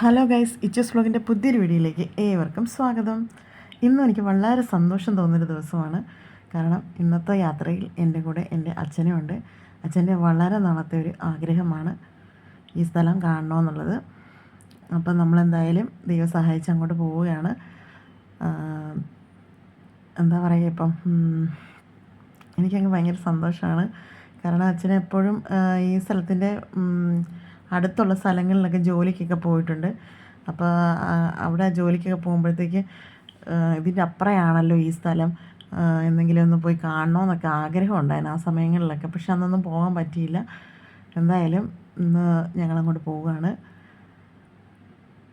Hello guys ഇച്ചസ് ബ്ലോഗിന്റെ പുതിയൊരു വീഡിയോയിലേക്ക് ഏവർക്കും സ്വാഗതം. ഇന്നും എനിക്ക് വളരെ സന്തോഷം തോന്നുന്നൊരു ദിവസമാണ്. കാരണം ഇന്നത്തെ യാത്രയിൽ എന്റെ കൂടെ എന്റെ അച്ഛനും ഉണ്ട് അച്ഛന്റെ വളരെ നാളത്തെ ഒരു ആഗ്രഹമാണ് ഈ സ്ഥലം കാണണമെന്നുള്ളത്. അപ്പം നമ്മളെന്തായാലും ദൈവം സഹായിച്ച് അങ്ങോട്ട് പോവുകയാണ്. എന്താ പറയുക ഇപ്പം എനിക്കങ്ങ് ഭയങ്കര സന്തോഷമാണ്. കാരണം അച്ഛനെപ്പോഴും ഈ സ്ഥലത്തിന്റെ അടുത്തുള്ള സ്ഥലങ്ങളിലൊക്കെ ജോലിക്കൊക്കെ പോയിട്ടുണ്ട്. അപ്പോൾ അവിടെ ജോലിക്കൊക്കെ പോകുമ്പോഴത്തേക്ക് ഇതിന്റെ അപ്പുറയാണല്ലോ ഈ സ്ഥലം. എന്തെങ്കിലും ഒന്ന് പോയി കാണണമെന്നൊക്കെ ആഗ്രഹം ഉണ്ടായിരുന്നു ആ സമയങ്ങളിലൊക്കെ. പക്ഷെ അന്നൊന്നും പോകാൻ പറ്റിയില്ല. എന്തായാലും ഇന്ന് ഞങ്ങളങ്ങോട്ട് പോവുകയാണ്.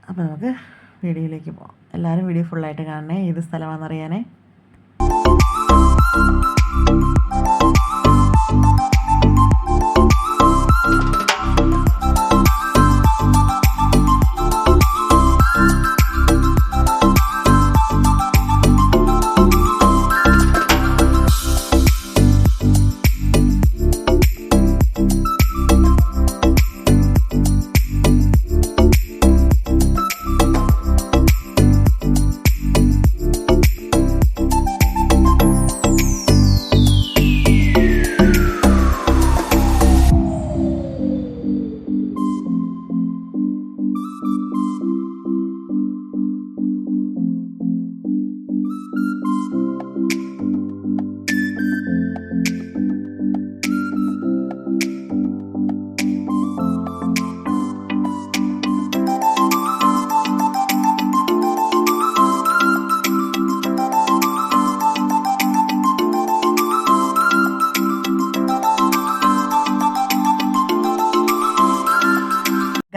അപ്പോൾ നമുക്ക് വീഡിയോയിലേക്ക് പോകാം എല്ലാവരും വീഡിയോ ഫുള്ളായിട്ട് കാണണേ ഏത് സ്ഥലമാണെന്നറിയാനേ.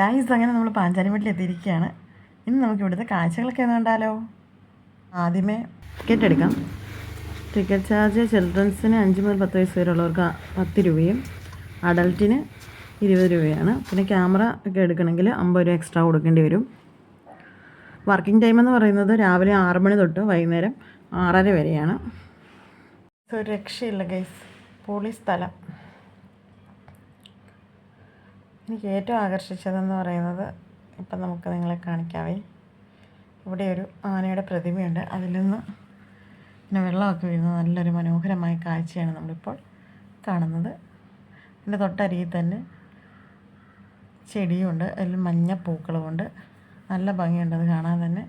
ഗായ്സ് അങ്ങനെ നമ്മൾ പാഞ്ചാലിമേട്ടിൽ എത്തിയിരിക്കുകയാണ്. ഇനി നമുക്ക് ഇവിടുത്തെ കാഴ്ചകളൊക്കെ കണ്ടാലോ? ആദ്യമേ ടിക്കറ്റ് എടുക്കാം. ടിക്കറ്റ് ചാർജ് ചിൽഡ്രൻസിന് അഞ്ച് മുതൽ പത്ത് വയസ്സ് വരെയുള്ളവർക്ക് പത്ത് രൂപയും അഡൽട്ടിന് ഇരുപത് രൂപയാണ്. പിന്നെ ക്യാമറ ഒക്കെ എടുക്കണമെങ്കിൽ അമ്പത് രൂപ എക്സ്ട്രാ കൊടുക്കേണ്ടി വരും. വർക്കിംഗ് ടൈം എന്ന് പറയുന്നത് രാവിലെ ആറ് മണി തൊട്ട് വൈകുന്നേരം ആറര വരെയാണ്. ഒരു രക്ഷയില്ല ഗൈസ് പൊളി സ്ഥലം. എനിക്ക് ഏറ്റവും ആകർഷിച്ചതെന്ന് പറയുന്നത് ഇപ്പം നമുക്ക് നിങ്ങളെ കാണിക്കാവേ. ഇവിടെ ഒരു ആനയുടെ പ്രതിമയുണ്ട്. അതിൽ നിന്ന് പിന്നെ വെള്ളമൊക്കെ വീഴുന്ന നല്ലൊരു മനോഹരമായ കാഴ്ചയാണ് നമ്മളിപ്പോൾ കാണുന്നത്. എന്റെ തൊട്ടരികിൽ തന്നെ ചെടിയുണ്ട്. അതിൽ മഞ്ഞ പൂക്കളുമുണ്ട്. നല്ല ഭംഗിയുണ്ട് അത് കാണാൻ തന്നെ.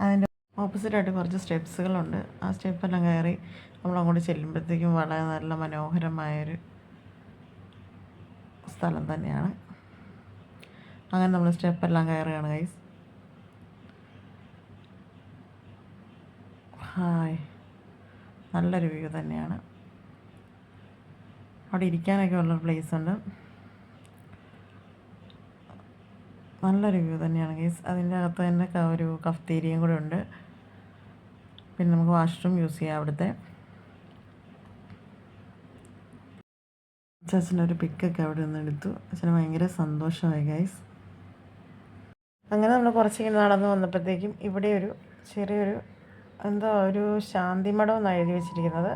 അതിന്റെ ഓപ്പോസിറ്റായിട്ട് കുറച്ച് സ്റ്റെപ്സുകളുണ്ട്. ആ സ്റ്റെപ്പെല്ലാം കയറി നമ്മളങ്ങോട്ട് ചെല്ലുമ്പോഴത്തേക്കും വളരെ നല്ല മനോഹരമായൊരു സ്ഥലം തന്നെയാണ്. അങ്ങനെ നമ്മൾ സ്റ്റെപ്പ് എല്ലാം കയറുകയാണ് ഗൈസ് ഹായ്. നല്ലൊരു വ്യൂ തന്നെയാണ്. അവിടെ ഇരിക്കാനൊക്കെ ഉള്ളൊരു പ്ലേസ് ഉണ്ട്. നല്ലൊരു വ്യൂ തന്നെയാണ് ഗൈസ് അതിന്റെ അകത്ത് തന്നെ ഒരു കഫ്തീരിയും കൂടെ ഉണ്ട്. പിന്നെ നമുക്ക് വാഷ്റൂം യൂസ് ചെയ്യാം അവിടുത്തെ. അച്ഛനൊരു പിക്കൊക്കെ അവിടെ നിന്ന് എടുത്തു. അച്ഛന് ഭയങ്കര സന്തോഷമായി ഗൈസ് അങ്ങനെ നമ്മൾ കുറച്ചിങ്ങനെ നടന്ന് വന്നപ്പോഴത്തേക്കും ഇവിടെ ഒരു ചെറിയൊരു എന്താ ഒരു ശാന്തിമഠം എന്നാണ് എഴുതി വെച്ചിരിക്കുന്നത്.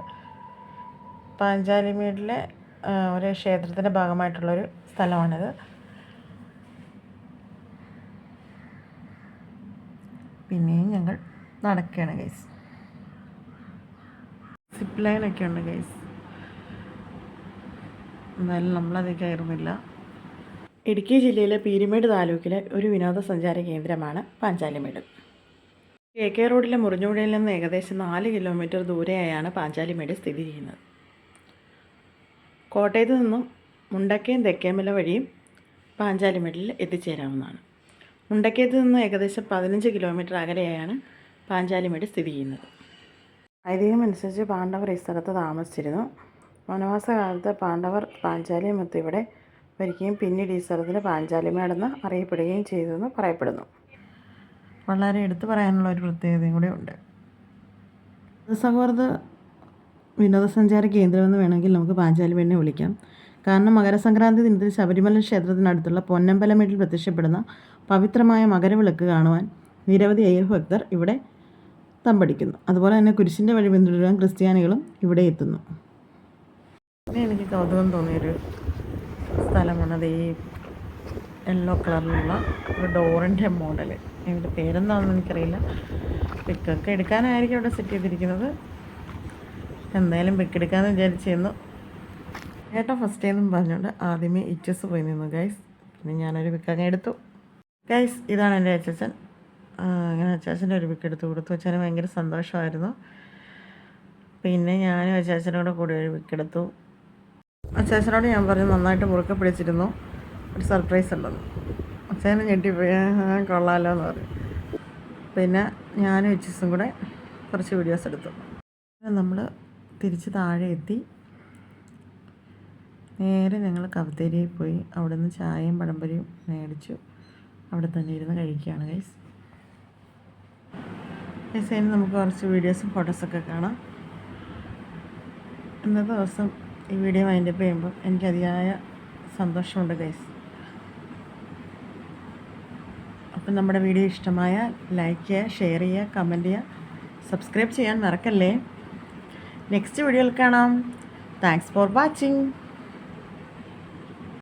പാഞ്ചാലിമേടിലെ ഒരു ക്ഷേത്രത്തിന്റെ ഭാഗമായിട്ടുള്ളൊരു സ്ഥലമാണിത്. പിന്നെയും ഞങ്ങൾ നടക്കുകയാണ് ഗൈസ് സിപ്പ് ലൈനൊക്കെ ഉണ്ട് ഗൈസ് എന്തായാലും നമ്മളതിൽ കയറുന്നില്ല. ഇടുക്കി ജില്ലയിലെ പീരിമേട് താലൂക്കിലെ ഒരു വിനോദസഞ്ചാര കേന്ദ്രമാണ് പാഞ്ചാലിമേട്. കെ കെ റോഡിലെ മുറിഞ്ഞുപുഴയിൽ നിന്ന് ഏകദേശം നാല് കിലോമീറ്റർ ദൂരെയായാണ് പാഞ്ചാലിമേട് സ്ഥിതി ചെയ്യുന്നത്. കോട്ടയത്ത് നിന്നും മുണ്ടക്കയം തെക്കേമല വഴിയും പാഞ്ചാലിമേടിൽ എത്തിച്ചേരാവുന്നതാണ്. മുണ്ടക്കയത്ത് നിന്ന് ഏകദേശം പതിനഞ്ച് കിലോമീറ്റർ അകലെയാണ് പാഞ്ചാലിമേട് സ്ഥിതി ചെയ്യുന്നത്. ഐതിഹ്യമനുസരിച്ച് പാണ്ഡവർ ഈ സ്ഥലത്ത് താമസിച്ചിരുന്നു. വനവാസകാലത്ത് പാണ്ഡവർ പാഞ്ചാലിയമത്ത് ഇവിടെ വരികയും പിന്നീട് ഈ സ്ഥലത്തിന് പാഞ്ചാലിമേടെന്ന് അറിയപ്പെടുകയും ചെയ്തെന്ന് പറയപ്പെടുന്നു. വളരെ എടുത്തു പറയാനുള്ള ഒരു പ്രത്യേകതയും കൂടെ ഉണ്ട്. സൗഹൃദ വിനോദസഞ്ചാര കേന്ദ്രമെന്ന് വേണമെങ്കിൽ നമുക്ക് പാഞ്ചാലിമേടിനെ വിളിക്കാം. കാരണം മകരസംക്രാന്തി ദിനത്തിൽ ശബരിമല ക്ഷേത്രത്തിനടുത്തുള്ള പൊന്നമ്പലമേട്ടിൽ പ്രത്യക്ഷപ്പെടുന്ന പവിത്രമായ മകരവിളക്ക് കാണുവാൻ നിരവധി അയ്യപ്പ ഭക്തർ ഇവിടെ തമ്പടിക്കുന്നു. അതുപോലെ തന്നെ കുരിശിന്റെ വഴി പിന്തുടരാൻ ക്രിസ്ത്യാനികളും ഇവിടെ എത്തുന്നു. പിന്നെ എനിക്ക് കൗതുകം തോന്നിയൊരു സ്ഥലമാണ് അത് ഈ യെല്ലോ കളറിലുള്ള ഒരു ഡോറിന്റെ മോഡൽ ഇതിന്റെ പേരെന്താണെന്ന് എനിക്കറിയില്ല. പിക്കൊക്കെ എടുക്കാനായിരിക്കും അവിടെ സെറ്റ് ചെയ്തിരിക്കുന്നത്. എന്തായാലും പിക്ക് എടുക്കാമെന്ന് വിചാരിച്ചിരുന്നു. ഏട്ടാ ഫസ്റ്റ് എന്നും പറഞ്ഞുകൊണ്ട് ആദ്യമേ ഇച്ചസ് പോയി നിന്നു ഗൈസ് പിന്നെ ഞാനൊരു പിക്ക് അങ്ങ് എടുത്തു. ഗൈസ് ഇതാണ് എന്റെ അച്ചച്ചൻ. അങ്ങനെ അച്ചാച്ചന്റെ ഒരു പിക്ക് എടുത്ത് കൊടുത്തു. അച്ഛന് ഭയങ്കര സന്തോഷമായിരുന്നു. പിന്നെ ഞാനും അച്ചാച്ചനോട് കൂടി ഒരു പിക്ക് എടുത്തു. അച്ചാച്ചനോട് ഞാൻ പറഞ്ഞു നന്നായിട്ട് മുറുക്കെ പിടിച്ചിരുന്നു. ഒരു സർപ്രൈസ് ഉണ്ടെന്ന്. അച്ഛനെ ഞെട്ടിപ്പോയി. കൊള്ളാലോ എന്ന് പറഞ്ഞു. പിന്നെ ഞാനും ഇച്ചിസും കൂടെ കുറച്ച് വീഡിയോസ് എടുത്തു. നമ്മൾ തിരിച്ച് താഴെ എത്തി. നേരെ ഞങ്ങൾ കവത്തേരിയിൽ പോയി. അവിടെ നിന്ന് ചായയും പഴംപരിയും മേടിച്ചു. അവിടെ തന്നെ ഇരുന്ന് കഴിക്കുകയാണ് ഗൈസ് ഗൈസ് അതിന് നമുക്ക് കുറച്ച് വീഡിയോസും ഫോട്ടോസൊക്കെ കാണാം. ഇന്നത്തെ ദിവസം ഈ വീഡിയോ വൈൻഡപ്പ് ചെയ്യുമ്പോൾ എനിക്ക് അതിയായ സന്തോഷമുണ്ട് ഗൈസ് അപ്പം നമ്മുടെ വീഡിയോ ഇഷ്ടമായ ലൈക്ക് ചെയ്യുക ഷെയർ ചെയ്യുക കമന്റ് ചെയ്യുക സബ്സ്ക്രൈബ് ചെയ്യാൻ മറക്കല്ലേ? നെക്സ്റ്റ് വീഡിയോയിൽ കാണാം. Thanks for watching